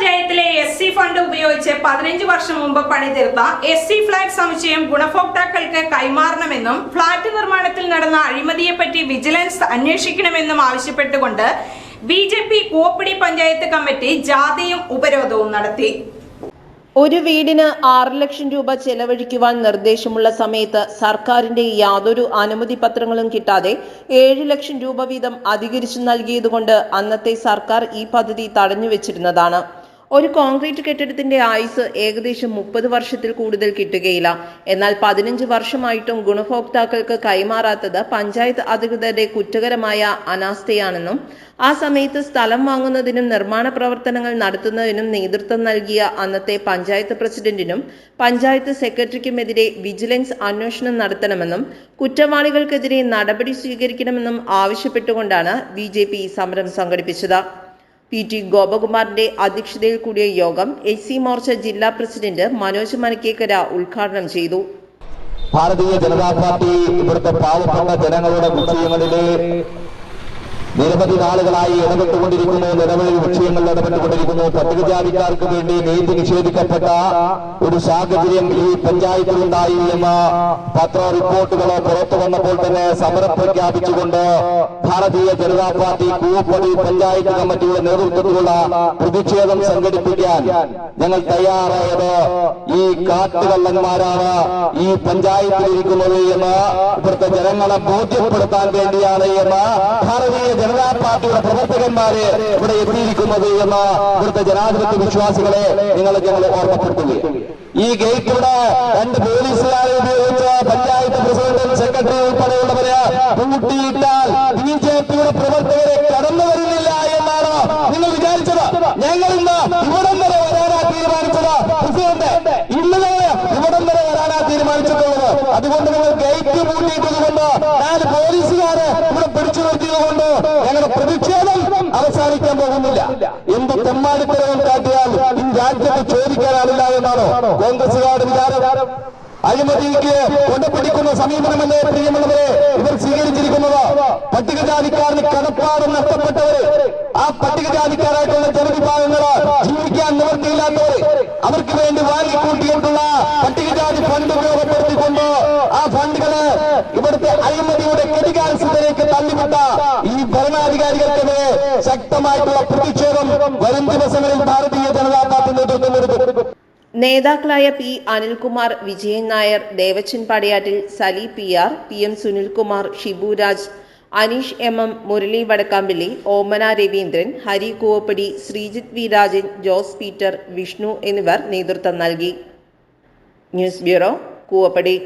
പഞ്ചായത്തിലെ S C fund ഉപയോഗിച്ച് പതിനഞ്ച് വർഷം മുമ്പ് പണിതീർത്ത എസ് സി ഫ്ലാറ്റ് സമുച്ചയം ഗുണഭോക്താക്കൾക്ക് കൈമാറണമെന്നും ഫ്ളാറ്റ് നിർമ്മാണത്തിൽ നടന്ന അഴിമതിയെപ്പറ്റി വിജിലൻസ് അന്വേഷിക്കണമെന്നും ആവശ്യപ്പെട്ടുകൊണ്ട് B J P Koovappady panchayat committee ജാഥയും ഉപരോധവും നടത്തി. ഒരു വീടിന് ആറ് ലക്ഷം രൂപ ചെലവഴിക്കുവാൻ നിർദ്ദേശമുള്ള സമയത്ത് സർക്കാരിന്റെ യാതൊരു അനുമതി പത്രങ്ങളും കിട്ടാതെ ഏഴ് ലക്ഷം രൂപ വീതം അധികരിച്ചു നൽകിയതുകൊണ്ട് അന്നത്തെ സർക്കാർ ഈ പദ്ധതി തടഞ്ഞുവെച്ചിരുന്നതാണ്. ഒരു കോൺക്രീറ്റ് കെട്ടിടത്തിന്റെ ആയുസ് ഏകദേശം മുപ്പത് വർഷത്തിൽ കൂടുതൽ കിട്ടുകയില്ല. എന്നാൽ പതിനഞ്ച് വർഷമായിട്ടും ഗുണഭോക്താക്കൾക്ക് കൈമാറാത്തത് പഞ്ചായത്ത് അധികൃതരുടെ കുറ്റകരമായ അനാസ്ഥയാണെന്നും ആ സമയത്ത് സ്ഥലം വാങ്ങുന്നതിനും നിർമ്മാണ പ്രവർത്തനങ്ങൾ നടത്തുന്നതിനും നേതൃത്വം നൽകിയ അന്നത്തെ പഞ്ചായത്ത് പ്രസിഡന്റിനും പഞ്ചായത്ത് സെക്രട്ടറിക്കുമെതിരെ വിജിലൻസ് അന്വേഷണം നടത്തണമെന്നും കുറ്റവാളികൾക്കെതിരെ നടപടി സ്വീകരിക്കണമെന്നും ആവശ്യപ്പെട്ടുകൊണ്ടാണ് ബി സമരം സംഘടിപ്പിച്ചത്. പി ടി ഗോപകുമാറിന്റെ അധ്യക്ഷതയിൽ കൂടിയ യോഗം എച്ച് സി മോർച്ച ജില്ലാ പ്രസിഡന്റ് മനോജ് മനക്കേക്കര ഉദ്ഘാടനം ചെയ്തു. ഭാരതീയ ജനതാ പാർട്ടി ഇവിടുത്തെ പാവപ്പെട്ട ജനങ്ങളുടെ വിഷയങ്ങളിലെ നിരവധി നാളുകളായി ഇടപെട്ടുകൊണ്ടിരിക്കുന്നു. നിരവധി വിഷയങ്ങളിൽ ഇടപെട്ടുകൊണ്ടിരിക്കുന്നു. പട്ടികജാതിക്കാർക്ക് വേണ്ടി നീതി നിഷേധിക്കപ്പെട്ട ഒരു സാഹചര്യം ഈ പഞ്ചായത്തിലുണ്ടായി എന്ന പത്ര റിപ്പോർട്ടുകൾ പുറത്തു വന്നപ്പോൾ തന്നെ സമരം പ്രഖ്യാപിച്ചുകൊണ്ട് ഭാരതീയ ജനതാ പാർട്ടി കൂപ്പടി പഞ്ചായത്ത് കമ്മിറ്റിയുടെ നേതൃത്വത്തിലുള്ള പ്രതിഷേധം സംഘടിപ്പിക്കാൻ ഞങ്ങൾ തയ്യാറായത് ഈ കാട്ടുകള്ളന്മാരാണ് ഈ പഞ്ചായത്തിലിരിക്കുന്നത് എന്ന് ഇവിടുത്തെ ജനങ്ങളെ ബോധ്യപ്പെടുത്താൻ വേണ്ടിയാണ് എന്ന് ജനതാ പാർട്ടിയുടെ പ്രവർത്തകന്മാര് ഇവിടെ എത്തിയിരിക്കുന്നത് എന്ന ഇവിടുത്തെ ജനാധിപത്യ വിശ്വാസികളെ നിങ്ങൾ ഞങ്ങൾ ഓർമ്മപ്പെടുത്തുകയും ഈ ഗേറ്റ് ഇവിടെ രണ്ട് പോലീസുകാരെ ഉപയോഗിച്ച് പഞ്ചായത്ത് പ്രസിഡന്റ് സെക്രട്ടറി ഉൾപ്പെടെയുള്ളവര് പൂട്ടിയിട്ടാൽ ബി ജെ പിയുടെ പ്രവർത്തകരെ കടന്നു വരുന്നില്ല എന്നാണ് നിങ്ങൾ വിചാരിച്ചത്. ഞങ്ങൾ ഇന്ന് ഇവിടം വരെ വരാനാ തീരുമാനിച്ചത്. പ്രസിഡന്റ് ഇന്ന് ഇവിടം വരെ വരാനാ തീരുമാനിച്ചിട്ടുള്ളത്. അതുകൊണ്ട് നിങ്ങൾ പോലീസുകാരെ ഇവിടെ പിടിച്ചു നിർത്തിയത് കൊണ്ട് ഞങ്ങളുടെ പ്രതിഷേധം അവസാനിക്കാൻ പോകുന്നില്ല. എന്ത് തെമ്മാടിത്തരവും കാട്ടിയാൽ ഈ രാജ്യത്ത് ചോദിക്കാനാവില്ല എന്നാണോ കോൺഗ്രസുകാരുടെ വിചാരം? അഴിമതിക്ക് കൊണ്ടുപിടിക്കുന്ന സമീപനമല്ലേ പ്രിയമുള്ളവരെ? ഇവർ സ്വീകരിച്ചിരിക്കുന്നത് പട്ടികജാതിക്കാരന് കടപ്പാട് നഷ്ടപ്പെട്ടവര്. ആ പട്ടികജാതിക്കാരായിട്ടുള്ള ജനവിഭാഗങ്ങൾ ജീവിക്കാൻ നിവർത്തിയില്ലാത്തവര് അവർക്ക് വേണ്ടി വാങ്ങിക്കൂട്ടിയിട്ടുള്ള പട്ടികജാതി ഫണ്ട് ഉപയോഗപ്പെടുത്തിക്കൊണ്ട് ആ ഫണ്ടുകൾ അഴിമതിയുടെ കെടികാരസ്ഥയിലേക്ക് തള്ളിവിട്ട ഈ ഭരണാധികാരികൾക്കെതിരെ ശക്തമായിട്ടുള്ള പ്രതിഷേധം വരും ദിവസങ്ങളിൽ ഭാരതീയ ജനതാ പാർട്ടി നേതൃത്വം നേതാക്കളായ P Anilkumar Vijayan Nair Devachan Padayattil Sali P R P M Sunilkumar Shibuaraj Aneesh M M Murali Vadakkampilly Omana Raveendran Hari Koovappady Sreejith V Rajan Jose Peter Vishnu എന്നിവർ നേതൃത്വം നൽകി. News bureau Koovappady.